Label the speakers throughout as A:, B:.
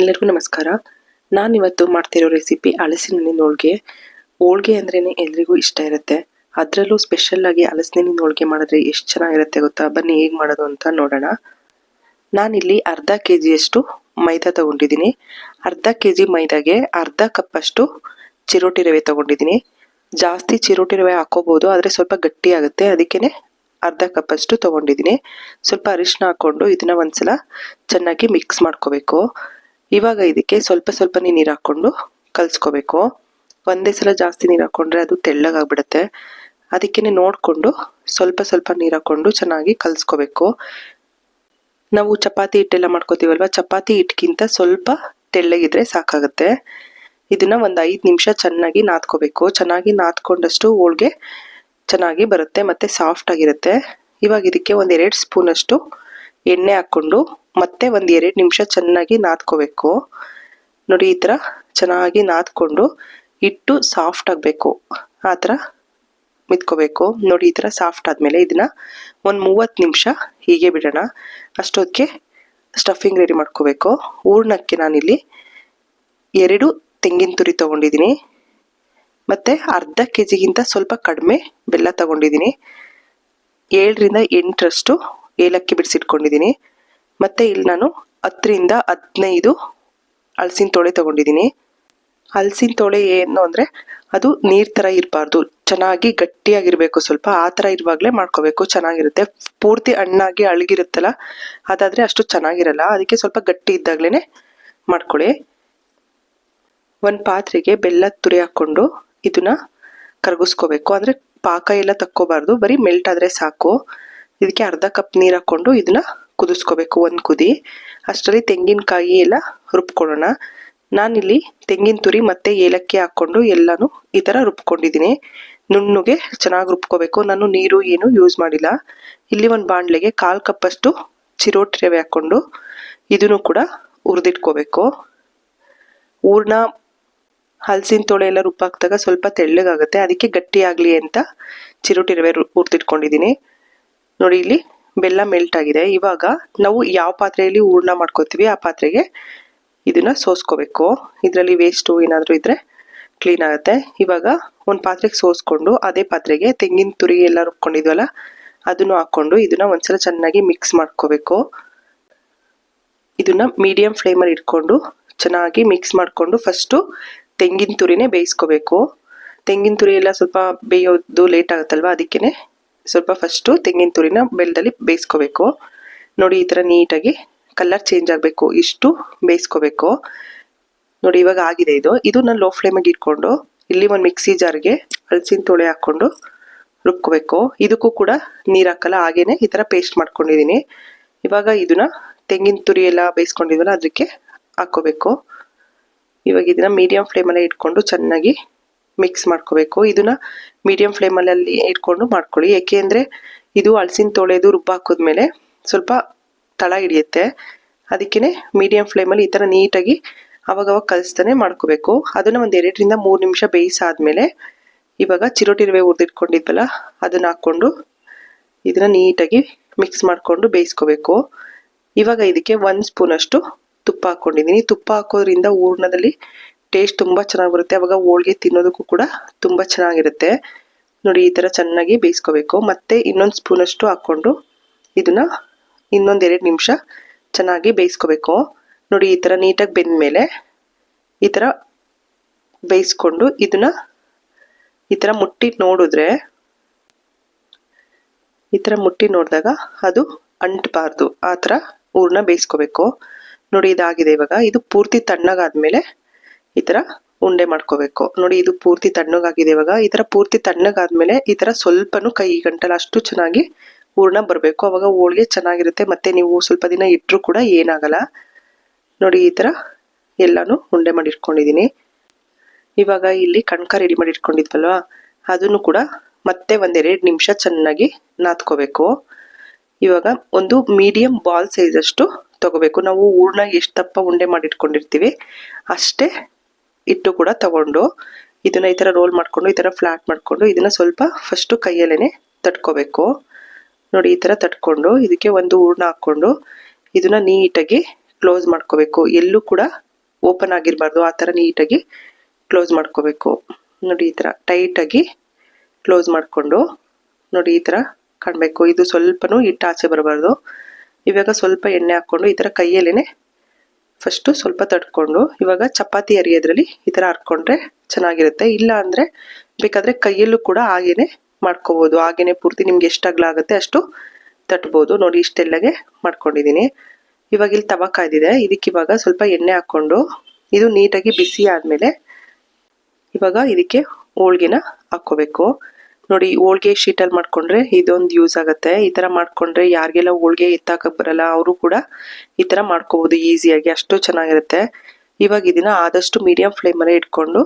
A: ಎಲ್ಲರಿಗೂ ನಮಸ್ಕಾರ. ನಾನು ಇವತ್ತು ಮಾಡ್ತಿರೋ ರೆಸಿಪಿ ಹಲಸಿನ ಹೋಳಿಗೆ. ಹೋಳ್ಗೆ ಅಂದ್ರೇ ಎಲ್ರಿಗೂ ಇಷ್ಟ ಇರುತ್ತೆ. ಅದರಲ್ಲೂ ಸ್ಪೆಷಲ್ ಆಗಿ ಹಲಸಿನ ಹೋಳಿಗೆ ಮಾಡಿದ್ರೆ ಎಷ್ಟು ಚೆನ್ನಾಗಿರುತ್ತೆ ಗೊತ್ತಾ? ಬನ್ನಿ ಹೇಗೆ ಮಾಡೋದು ಅಂತ ನೋಡೋಣ. ನಾನಿಲ್ಲಿ ಅರ್ಧ ಕೆ ಜಿಯಷ್ಟು ಮೈದಾ ತಗೊಂಡಿದ್ದೀನಿ. ಅರ್ಧ ಕೆ ಜಿ ಮೈದಾಗೆ ಅರ್ಧ ಕಪ್ಪಷ್ಟು ಚಿರೋಟಿ ರವೆ ತಗೊಂಡಿದ್ದೀನಿ. ಜಾಸ್ತಿ ಚಿರೋಟಿ ರವೆ ಹಾಕೋಬಹುದು ಆದರೆ ಸ್ವಲ್ಪ ಗಟ್ಟಿ ಆಗುತ್ತೆ. ಅದಕ್ಕೇ ಅರ್ಧ ಕಪ್ಪಷ್ಟು ತಗೊಂಡಿದ್ದೀನಿ. ಸ್ವಲ್ಪ ಅರಿಶಿನ ಹಾಕ್ಕೊಂಡು ಇದನ್ನ ಒಂದ್ಸಲ ಚೆನ್ನಾಗಿ ಮಿಕ್ಸ್ ಮಾಡ್ಕೋಬೇಕು. ಇವಾಗ ಇದಕ್ಕೆ ಸ್ವಲ್ಪ ಸ್ವಲ್ಪನೇ ನೀರು ಹಾಕ್ಕೊಂಡು ಕಲಿಸ್ಕೋಬೇಕು. ಒಂದೇ ಸಲ ಜಾಸ್ತಿ ನೀರು ಹಾಕ್ಕೊಂಡ್ರೆ ಅದು ತೆಳ್ಳಗಾಗ್ಬಿಡುತ್ತೆ. ಅದಕ್ಕೇ ನೋಡಿಕೊಂಡು ಸ್ವಲ್ಪ ಸ್ವಲ್ಪ ನೀರು ಹಾಕ್ಕೊಂಡು ಚೆನ್ನಾಗಿ ಕಲಿಸ್ಕೋಬೇಕು. ನಾವು ಚಪಾತಿ ಹಿಟ್ಟೆಲ್ಲ ಮಾಡ್ಕೋತೀವಲ್ವ? ಚಪಾತಿ ಹಿಟ್ಟಿಗಿಂತ ಸ್ವಲ್ಪ ತೆಳ್ಳಗಿದ್ರೆ ಸಾಕಾಗುತ್ತೆ. ಇದನ್ನ ಒಂದು ಐದು ನಿಮಿಷ ಚೆನ್ನಾಗಿ ನಾದ್ಕೋಬೇಕು. ಚೆನ್ನಾಗಿ ನಾದ್ಕೊಂಡಷ್ಟು ಹೋಳ್ಗೆ ಚೆನ್ನಾಗಿ ಬರುತ್ತೆ ಮತ್ತು ಸಾಫ್ಟ್ ಆಗಿರುತ್ತೆ. ಇವಾಗ ಇದಕ್ಕೆ ಒಂದು ಎರಡು ಸ್ಪೂನಷ್ಟು ಎಣ್ಣೆ ಹಾಕ್ಕೊಂಡು ಮತ್ತೆ ಒಂದು ಎರಡು ನಿಮಿಷ ಚೆನ್ನಾಗಿ ನಾದ್ಕೋಬೇಕು. ನೋಡಿ, ಈ ಥರ ಚೆನ್ನಾಗಿ ನಾದ್ಕೊಂಡು ಇಟ್ಟು ಸಾಫ್ಟ್ ಆಗಬೇಕು. ಆ ಥರ ಮಿತ್ಕೋಬೇಕು. ನೋಡಿ, ಈ ಥರ ಸಾಫ್ಟ್ ಆದಮೇಲೆ ಇದನ್ನ ಒಂದು ಮೂವತ್ತು ನಿಮಿಷ ಹೀಗೆ ಬಿಡೋಣ. ಅಷ್ಟೊತ್ತಿಗೆ ಸ್ಟಫಿಂಗ್ ರೆಡಿ ಮಾಡ್ಕೋಬೇಕು. ಹೂರ್ಣಕ್ಕೆ ನಾನಿಲ್ಲಿ ಎರಡು ತೆಂಗಿನ ತುರಿ ತೊಗೊಂಡಿದ್ದೀನಿ. ಮತ್ತು ಅರ್ಧ ಕೆ ಜಿಗಿಂತ ಸ್ವಲ್ಪ ಕಡಿಮೆ ಬೆಲ್ಲ ತಗೊಂಡಿದ್ದೀನಿ. ಏಳರಿಂದ ಎಂಟರಷ್ಟು ಏಲಕ್ಕಿ ಬಿಡಿಸಿಟ್ಕೊಂಡಿದ್ದೀನಿ. ಮತ್ತು ಇಲ್ಲಿ ನಾನು ಹತ್ತರಿಂದ ಹದಿನೈದು ಹಲಸಿನ ತೊಳೆ ತೊಗೊಂಡಿದ್ದೀನಿ. ಹಲಸಿನ ತೊಳೆ ಏನು ಅಂದರೆ ಅದು ನೀರು ಥರ ಇರಬಾರ್ದು. ಚೆನ್ನಾಗಿ ಗಟ್ಟಿಯಾಗಿರಬೇಕು ಸ್ವಲ್ಪ. ಆ ಥರ ಇರುವಾಗಲೇ ಮಾಡ್ಕೋಬೇಕು. ಚೆನ್ನಾಗಿರುತ್ತೆ. ಪೂರ್ತಿ ಹಣ್ಣಾಗಿ ಅಳಗಿರುತ್ತಲ್ಲ, ಅದಾದರೆ ಅಷ್ಟು ಚೆನ್ನಾಗಿರಲ್ಲ. ಅದಕ್ಕೆ ಸ್ವಲ್ಪ ಗಟ್ಟಿ ಇದ್ದಾಗಲೇ ಮಾಡ್ಕೊಳ್ಳಿ. ಒಂದು ಪಾತ್ರೆಗೆ ಬೆಲ್ಲ ತುರಿ ಹಾಕ್ಕೊಂಡು ಇದನ್ನ ಕರಗಿಸ್ಕೋಬೇಕು. ಅಂದರೆ ಪಾಕ ಎಲ್ಲ ತಕ್ಕೋಬಾರ್ದು. ಬರೀ ಮೆಲ್ಟ್ ಆದರೆ ಸಾಕು. ಇದಕ್ಕೆ ಅರ್ಧ ಕಪ್ ನೀರು ಹಾಕ್ಕೊಂಡು ಇದನ್ನ ಕುದಿಸ್ಕೋಬೇಕು, ಒಂದು ಕುದಿ. ಅಷ್ಟರಲ್ಲಿ ತೆಂಗಿನಕಾಯಿ ಎಲ್ಲ ರುಬ್ಕೊಳ್ಳೋಣ. ನಾನಿಲ್ಲಿ ತೆಂಗಿನ ತುರಿ ಮತ್ತು ಏಲಕ್ಕಿ ಹಾಕ್ಕೊಂಡು ಎಲ್ಲನೂ ಈ ಥರ ರುಬ್ಕೊಂಡಿದ್ದೀನಿ. ನುಣ್ಣುಗೆ ಚೆನ್ನಾಗಿ ರುಬ್ಕೋಬೇಕು. ನಾನು ನೀರು ಏನು ಯೂಸ್ ಮಾಡಿಲ್ಲ. ಇಲ್ಲಿ ಒಂದು ಬಾಣಲೆಗೆ ಕಾಲು ಕಪ್ಪಷ್ಟು ಚಿರೋಟಿ ರವೆ ಹಾಕ್ಕೊಂಡು ಇದನ್ನು ಕೂಡ ಹುರಿದಿಟ್ಕೋಬೇಕು. ಹೂರ್ಣ ಹಲಸಿನ ತೊಳೆ ಎಲ್ಲ ರುಬ್ಬಾಕ್ದಾಗ ಸ್ವಲ್ಪ ತೆಳ್ಳಗಾಗುತ್ತೆ. ಅದಕ್ಕೆ ಗಟ್ಟಿಯಾಗಲಿ ಅಂತ ಚಿರೋಟಿ ರವೆ ಹುರಿದಿಟ್ಕೊಂಡಿದ್ದೀನಿ. ನೋಡಿ ಇಲ್ಲಿ ಬೆಲ್ಲ ಮೆಲ್ಟ್ ಆಗಿದೆ. ಇವಾಗ ನಾವು ಯಾವ ಪಾತ್ರೆಯಲ್ಲಿ ಹೂರ್ಣ ಮಾಡ್ಕೋತೀವಿ ಆ ಪಾತ್ರೆಗೆ ಇದನ್ನ ಸೋಸ್ಕೋಬೇಕು. ಇದರಲ್ಲಿ ವೇಸ್ಟು ಏನಾದರೂ ಇದ್ರೆ ಕ್ಲೀನ್ ಆಗುತ್ತೆ. ಇವಾಗ ಒಂದು ಪಾತ್ರೆಗೆ ಸೋಸ್ಕೊಂಡು ಅದೇ ಪಾತ್ರೆಗೆ ತೆಂಗಿನ ತುರಿ ಎಲ್ಲ ರುಬ್ಕೊಂಡಿದ್ವಲ್ಲ, ಅದನ್ನು ಹಾಕ್ಕೊಂಡು ಇದನ್ನ ಒಂದ್ಸಲ ಚೆನ್ನಾಗಿ ಮಿಕ್ಸ್ ಮಾಡ್ಕೋಬೇಕು. ಇದನ್ನ ಮೀಡಿಯಂ ಫ್ಲೇಮಲ್ಲಿ ಇಟ್ಕೊಂಡು ಚೆನ್ನಾಗಿ ಮಿಕ್ಸ್ ಮಾಡಿಕೊಂಡು ಫಸ್ಟು ತೆಂಗಿನ ತುರಿನೇ ಬೇಯಿಸ್ಕೋಬೇಕು. ತೆಂಗಿನ ತುರಿ ಎಲ್ಲ ಸ್ವಲ್ಪ ಬೇಯೋದು ಲೇಟ್ ಆಗುತ್ತಲ್ವ ಅದಕ್ಕೇ ಸ್ವಲ್ಪ ಫಸ್ಟು ತೆಂಗಿನ ತುರಿನ ಬೆಲ್ಲದಲ್ಲಿ ಬೇಯಿಸ್ಕೋಬೇಕು. ನೋಡಿ, ಈ ಥರ ನೀಟಾಗಿ ಕಲರ್ ಚೇಂಜ್ ಆಗಬೇಕು. ಇಷ್ಟು ಬೇಯಿಸ್ಕೋಬೇಕು. ನೋಡಿ, ಇವಾಗ ಆಗಿದೆ ಇದು. ಇದು ನಾನು ಲೋ ಫ್ಲೇಮಿಗೆ ಇಟ್ಕೊಂಡು, ಇಲ್ಲಿ ಒಂದು ಮಿಕ್ಸಿ ಜಾರ್ಗೆ ಹಲಸಿನ ತೊಳೆ ಹಾಕ್ಕೊಂಡು ರುಬ್ಕೋಬೇಕು. ಇದಕ್ಕೂ ಕೂಡ ನೀರು ಹಾಕಲ್ಲ, ಹಾಗೇನೆ ಈ ಥರ ಪೇಸ್ಟ್ ಮಾಡ್ಕೊಂಡಿದ್ದೀನಿ ಇವಾಗ ಇದನ್ನ ತೆಂಗಿನ ತುರಿ ಎಲ್ಲ ಬೇಯಿಸ್ಕೊಂಡಿದ್ವಲ್ಲ, ಅದಕ್ಕೆ ಹಾಕ್ಕೋಬೇಕು. ಇವಾಗ ಇದನ್ನ ಮೀಡಿಯಂ ಫ್ಲೇಮಲ್ಲೇ ಇಟ್ಕೊಂಡು ಚೆನ್ನಾಗಿ ಮಿಕ್ಸ್ ಮಾಡ್ಕೋಬೇಕು. ಇದನ್ನ ಮೀಡಿಯಂ ಫ್ಲೇಮಲ್ಲಿ ಇಟ್ಕೊಂಡು ಮಾಡ್ಕೊಳ್ಳಿ. ಏಕೆಂದರೆ ಇದು ಹಲಸಿನ ತೊಳೆದು ರುಬ್ಬ ಹಾಕಿದ್ಮೇಲೆ ಸ್ವಲ್ಪ ತಳ ಹಿಡಿಯುತ್ತೆ. ಅದಕ್ಕೇ ಮೀಡಿಯಂ ಫ್ಲೇಮಲ್ಲಿ ಈ ಥರ ನೀಟಾಗಿ ಅವಾಗವಾಗ ಕಲಿಸ್ತಾನೆ ಮಾಡ್ಕೋಬೇಕು. ಅದನ್ನು ಒಂದು ಎರಡರಿಂದ ಮೂರು ನಿಮಿಷ ಬೇಯಿಸಾದ್ಮೇಲೆ ಇವಾಗ ಚಿರೋಟಿ ರವೆ ಹುರಿದಿಟ್ಕೊಂಡಿದ್ವಲ್ಲ, ಅದನ್ನು ಹಾಕ್ಕೊಂಡು ಇದನ್ನ ನೀಟಾಗಿ ಮಿಕ್ಸ್ ಮಾಡಿಕೊಂಡು ಬೇಯಿಸ್ಕೋಬೇಕು. ಇವಾಗ ಇದಕ್ಕೆ ಒಂದು ಸ್ಪೂನಷ್ಟು ತುಪ್ಪ ಹಾಕ್ಕೊಂಡಿದ್ದೀನಿ ತುಪ್ಪ ಹಾಕೋದ್ರಿಂದ ಹೂರ್ಣದಲ್ಲಿ ಟೇಸ್ಟ್ ತುಂಬ ಚೆನ್ನಾಗಿ ಬರುತ್ತೆ ಅವಾಗ ಹೋಳ್ಗೆ ತಿನ್ನೋದಕ್ಕೂ ಕೂಡ ತುಂಬ ಚೆನ್ನಾಗಿರುತ್ತೆ. ನೋಡಿ, ಈ ಥರ ಚೆನ್ನಾಗಿ ಬೇಯಿಸ್ಕೋಬೇಕು. ಮತ್ತು ಇನ್ನೊಂದು ಸ್ಪೂನಷ್ಟು ಹಾಕ್ಕೊಂಡು ಇದನ್ನು ಇನ್ನೊಂದು ಎರಡು ನಿಮಿಷ ಚೆನ್ನಾಗಿ ಬೇಯಿಸ್ಕೋಬೇಕು. ನೋಡಿ, ಈ ಥರ ನೀಟಾಗಿ ಬೆಂದ ಮೇಲೆ ಈ ಥರ ಬೇಯಿಸ್ಕೊಂಡು ಇದನ್ನು ಈ ಥರ ಮುಟ್ಟಿ ನೋಡಿದ್ರೆ, ಈ ಥರ ಮುಟ್ಟಿ ನೋಡಿದಾಗ ಅದು ಅಂಟಬಾರ್ದು. ಆ ಥರ ಊರನ್ನ ಬೇಯಿಸ್ಕೋಬೇಕು. ನೋಡಿ, ಇದಾಗಿದೆ ಇವಾಗ. ಇದು ಪೂರ್ತಿ ತಣ್ಣಗಾದ್ಮೇಲೆ ಈ ಥರ ಉಂಡೆ ಮಾಡ್ಕೋಬೇಕು. ನೋಡಿ, ಇದು ಪೂರ್ತಿ ತಣ್ಣಗಾಗಿದೆ ಇವಾಗ. ಈ ಥರ ಪೂರ್ತಿ ತಣ್ಣಗಾದ್ಮೇಲೆ ಈ ಥರ ಸ್ವಲ್ಪನೂ ಕೈ ಗಂಟಲು ಅಷ್ಟು ಚೆನ್ನಾಗಿ ಹೂರ್ಣ ಬರಬೇಕು. ಅವಾಗ ಹೋಳಿಗೆ ಚೆನ್ನಾಗಿರುತ್ತೆ. ಮತ್ತೆ ನೀವು ಸ್ವಲ್ಪ ದಿನ ಇಟ್ಟರೂ ಕೂಡ ಏನಾಗಲ್ಲ. ನೋಡಿ, ಈ ಥರ ಎಲ್ಲಾನು ಉಂಡೆ ಮಾಡಿ ಇಟ್ಕೊಂಡಿದ್ದೀನಿ. ಇವಾಗ ಇಲ್ಲಿ ಕಣ್ಕ ರೆಡಿ ಮಾಡಿ ಇಟ್ಕೊಂಡಿದ್ವಲ್ವಾ? ಅದನ್ನು ಕೂಡ ಮತ್ತೆ ಒಂದೆರಡು ನಿಮಿಷ ಚೆನ್ನಾಗಿ ನಾದ್ಕೋಬೇಕು. ಇವಾಗ ಒಂದು ಮೀಡಿಯಂ ಬಾಲ್ ಸೈಜ್ ಅಷ್ಟು ತಗೋಬೇಕು. ನಾವು ಹೂರ್ಣ ಎಷ್ಟು ದಪ್ಪ ಉಂಡೆ ಮಾಡಿಟ್ಕೊಂಡಿರ್ತೀವಿ ಅಷ್ಟೇ ಇಟ್ಟು ಕೂಡ ತಗೊಂಡು ಇದನ್ನ ಈ ಥರ ರೋಲ್ ಮಾಡ್ಕೊಂಡು, ಈ ಥರ ಫ್ಲಾಟ್ ಮಾಡಿಕೊಂಡು, ಇದನ್ನ ಸ್ವಲ್ಪ ಫಸ್ಟು ಕೈಯಲ್ಲೇ ತಟ್ಕೋಬೇಕು. ನೋಡಿ, ಈ ಥರ ತಟ್ಕೊಂಡು, ಇದಕ್ಕೆ ಒಂದು ಹೂರ್ಣ ಹಾಕ್ಕೊಂಡು ಇದನ್ನ ನೀಟಾಗಿ ಕ್ಲೋಸ್ ಮಾಡ್ಕೋಬೇಕು. ಎಲ್ಲೂ ಕೂಡ ಓಪನ್ ಆಗಿರಬಾರ್ದು, ಆ ಥರ ನೀಟಾಗಿ ಕ್ಲೋಸ್ ಮಾಡ್ಕೋಬೇಕು. ನೋಡಿ, ಈ ಥರ ಟೈಟಾಗಿ ಕ್ಲೋಸ್ ಮಾಡಿಕೊಂಡು, ನೋಡಿ, ಈ ಥರ ಕಾಣಬೇಕು. ಇದು ಸ್ವಲ್ಪನೂ ಹಿಟ್ಟು ಆಚೆ ಬರಬಾರ್ದು. ಇವಾಗ ಸ್ವಲ್ಪ ಎಣ್ಣೆ ಹಾಕ್ಕೊಂಡು ಈ ಥರ ಕೈಯಲ್ಲೇ ಫಸ್ಟು ಸ್ವಲ್ಪ ತಡ್ಕೊಂಡು, ಇವಾಗ ಚಪಾತಿ ಅರಿಯೋದ್ರಲ್ಲಿ ಈ ಥರ ಹರ್ಕೊಂಡ್ರೆ ಚೆನ್ನಾಗಿರುತ್ತೆ. ಇಲ್ಲ ಅಂದರೆ ಬೇಕಾದರೆ ಕೈಯಲ್ಲೂ ಕೂಡ ಹಾಗೇನೆ ಮಾಡ್ಕೋಬೋದು. ಹಾಗೇನೆ ಪೂರ್ತಿ ನಿಮ್ಗೆ ಎಷ್ಟು ಅಷ್ಟು ತಟ್ಬೋದು. ನೋಡಿ, ಇಷ್ಟೆಲ್ಲಗೆ ಮಾಡ್ಕೊಂಡಿದ್ದೀನಿ. ಇವಾಗ ಇಲ್ಲಿ ತವ ಕಾಯ್ದಿದೆ ಇದಕ್ಕೆ ಇವಾಗ ಸ್ವಲ್ಪ ಎಣ್ಣೆ ಹಾಕ್ಕೊಂಡು, ಇದು ನೀಟಾಗಿ ಬಿಸಿ ಆದಮೇಲೆ ಇವಾಗ ಇದಕ್ಕೆ ಹೋಳ್ಗೆನ ಹಾಕ್ಕೋಬೇಕು. ನೋಡಿ, ಹೋಳ್ಗೆ ಶೀಟಲ್ಲಿ ಮಾಡ್ಕೊಂಡ್ರೆ ಇದೊಂದು ಯೂಸ್ ಆಗುತ್ತೆ. ಈ ಥರ ಮಾಡ್ಕೊಂಡ್ರೆ ಯಾರಿಗೆಲ್ಲ ಹೋಳ್ಗೆ ಎತ್ತಾಕಕ್ಕೆ ಬರಲ್ಲ, ಅವರು ಕೂಡ ಈ ಥರ ಮಾಡ್ಕೋಬೋದು ಈಸಿಯಾಗಿ ಅಷ್ಟು ಚೆನ್ನಾಗಿರುತ್ತೆ. ಇವಾಗ ಇದನ್ನ ಆದಷ್ಟು ಮೀಡಿಯಂ ಫ್ಲೇಮಲ್ಲೇ ಇಟ್ಕೊಂಡು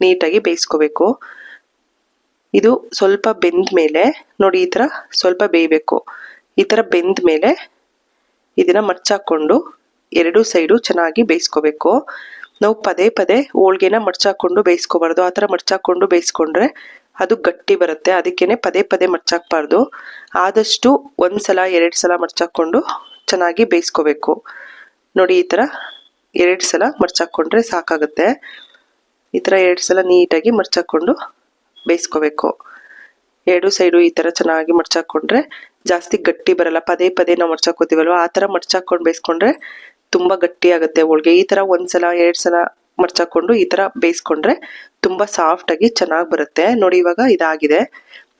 A: ನೀಟಾಗಿ ಬೇಯಿಸ್ಕೋಬೇಕು. ಇದು ಸ್ವಲ್ಪ ಬೆಂದ ಮೇಲೆ, ನೋಡಿ, ಈ ಥರ ಸ್ವಲ್ಪ ಬೇಯಬೇಕು. ಈ ಥರ ಬೆಂದ ಮೇಲೆ ಇದನ್ನ ಮಡ್ಚಾಕೊಂಡು ಎರಡು ಸೈಡು ಚೆನ್ನಾಗಿ ಬೇಯಿಸ್ಕೋಬೇಕು. ನಾವು ಪದೇ ಪದೇ ಹೋಳ್ಗೆನ ಮಡ್ಚಾಕೊಂಡು ಬೇಯಿಸ್ಕೋಬಾರ್ದು. ಆ ಥರ ಮಡ್ಚಾಕೊಂಡು ಬೇಯಿಸ್ಕೊಂಡ್ರೆ ಅದು ಗಟ್ಟಿ ಬರುತ್ತೆ. ಅದಕ್ಕೇನೆ ಪದೇ ಪದೇ ಮಡ್ಚಾಕ್ಬಾರ್ದು ಆದಷ್ಟು ಒಂದು ಸಲ ಎರಡು ಸಲ ಮಡ್ಚಾಕೊಂಡು ಚೆನ್ನಾಗಿ ಬೇಯಿಸ್ಕೋಬೇಕು. ನೋಡಿ, ಈ ಥರ ಎರಡು ಸಲ ಮಡ್ಚಾಕೊಂಡ್ರೆ ಸಾಕಾಗುತ್ತೆ. ಈ ಥರ ಎರಡು ಸಲ ನೀಟಾಗಿ ಮಡ್ಚಾಕೊಂಡು ಬೇಯಿಸ್ಕೋಬೇಕು. ಎರಡು ಸೈಡು ಈ ಥರ ಚೆನ್ನಾಗಿ ಮಡ್ಚಾಕೊಂಡ್ರೆ ಜಾಸ್ತಿ ಗಟ್ಟಿ ಬರಲ್ಲ. ಪದೇ ಪದೇ ನಾವು ಮಡ್ಚಾಕೋತೀವಲ್ವ ಆ ಥರ ಮಡ್ಚಾಕ್ಕೊಂಡು ಬೇಯಿಸ್ಕೊಂಡ್ರೆ ತುಂಬ ಗಟ್ಟಿ ಆಗುತ್ತೆ ಹೋಳಿಗೆ. ಈ ಥರ ಒಂದು ಸಲ ಎರಡು ಸಲ ಮಡ್ಚಾಕೊಂಡು ಈ ಥರ ಬೇಯಿಸ್ಕೊಂಡ್ರೆ ತುಂಬ ಸಾಫ್ಟಾಗಿ ಚೆನ್ನಾಗಿ ಬರುತ್ತೆ. ನೋಡಿ, ಇವಾಗ ಇದಾಗಿದೆ.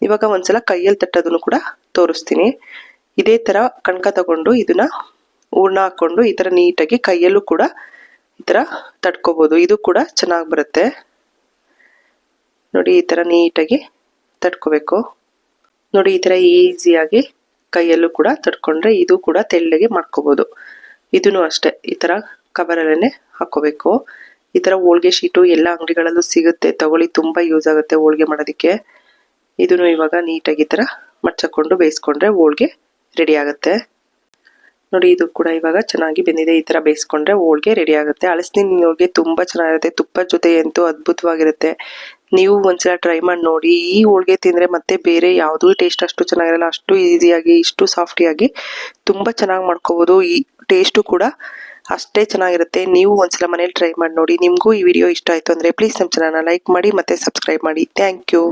A: ಇವಾಗ ಒಂದ್ಸಲ ಕೈಯಲ್ಲಿ ತಟ್ಟೋದನ್ನು ಕೂಡ ತೋರಿಸ್ತೀನಿ. ಇದೇ ಥರ ಕಣಕ ತಗೊಂಡು ಇದನ್ನ ಹೂರ್ಣ ಹಾಕ್ಕೊಂಡು ಈ ಥರ ನೀಟಾಗಿ ಕೈಯಲ್ಲೂ ಕೂಡ ಈ ಥರ ತಟ್ಕೋಬೋದು. ಇದು ಕೂಡ ಚೆನ್ನಾಗಿ ಬರುತ್ತೆ. ನೋಡಿ, ಈ ಥರ ನೀಟಾಗಿ ತಟ್ಕೋಬೇಕು. ನೋಡಿ, ಈ ಥರ ಈಸಿಯಾಗಿ ಕೈಯಲ್ಲೂ ಕೂಡ ತಡ್ಕೊಂಡ್ರೆ ಇದು ಕೂಡ ತೆಳ್ಳಗೆ ಮಾಡ್ಕೋಬೋದು. ಇದೂ ಅಷ್ಟೇ, ಈ ಥರ ಕವರಲ್ಲೇ ಹಾಕೋಬೇಕು ಈ ಥರ ಹೋಳಿಗೆ ಶೀಟು ಎಲ್ಲ ಅಂಗಡಿಗಳಲ್ಲೂ ಸಿಗುತ್ತೆ. ತಗೊಳ್ಳಿ, ತುಂಬ ಯೂಸ್ ಆಗುತ್ತೆ ಹೋಳಿಗೆ ಮಾಡೋದಕ್ಕೆ. ಇದನ್ನು ಇವಾಗ ನೀಟಾಗಿ ಈ ಥರ ಮಡ್ಚಕೊಂಡು ಬೇಯಿಸ್ಕೊಂಡ್ರೆ ಹೋಳಿಗೆ ರೆಡಿ ಆಗುತ್ತೆ. ನೋಡಿ, ಇದು ಕೂಡ ಇವಾಗ ಚೆನ್ನಾಗಿ ಬೆಂದಿದೆ. ಈ ಥರ ಬೇಯಿಸ್ಕೊಂಡ್ರೆ ಹೋಳಿಗೆ ರೆಡಿ ಆಗುತ್ತೆ. ಹಳಸಿನ ಹೋಳಿಗೆ ತುಂಬ ಚೆನ್ನಾಗಿರುತ್ತೆ. ತುಪ್ಪದ ಜೊತೆ ಅಂತೂ ಅದ್ಭುತವಾಗಿರುತ್ತೆ. ನೀವು ಒಂದ್ಸಲ ಟ್ರೈ ಮಾಡಿ ನೋಡಿ. ಈ ಹೋಳಿಗೆ ತಿಂದರೆ ಮತ್ತೆ ಬೇರೆ ಯಾವುದೂ ಟೇಸ್ಟ್ ಅಷ್ಟು ಚೆನ್ನಾಗಿರಲ್ಲ. ಅಷ್ಟು ಈಸಿಯಾಗಿ ಇಷ್ಟು ಸಾಫ್ಟಿಯಾಗಿ ತುಂಬ ಚೆನ್ನಾಗಿ ಮಾಡ್ಕೋಬೋದು. ಈ ಟೇಸ್ಟು ಕೂಡ ಅಷ್ಟೇ ಚೆನ್ನಾಗಿರುತ್ತೆ. ನೀವು ಒಂದ್ಸಲ ಮನೇಲಿ ಟ್ರೈ ಮಾಡಿ ನೋಡಿ. ನಿಮಗೂ ಈ ವಿಡಿಯೋ ಇಷ್ಟ ಆಯಿತು ಅಂದರೆ ಪ್ಲೀಸ್ ನಮ್ಮ ಚಾನಲ್ನ ಲೈಕ್ ಮಾಡಿ ಮತ್ತು ಸಬ್ಸ್ಕ್ರೈಬ್ ಮಾಡಿ. Thank you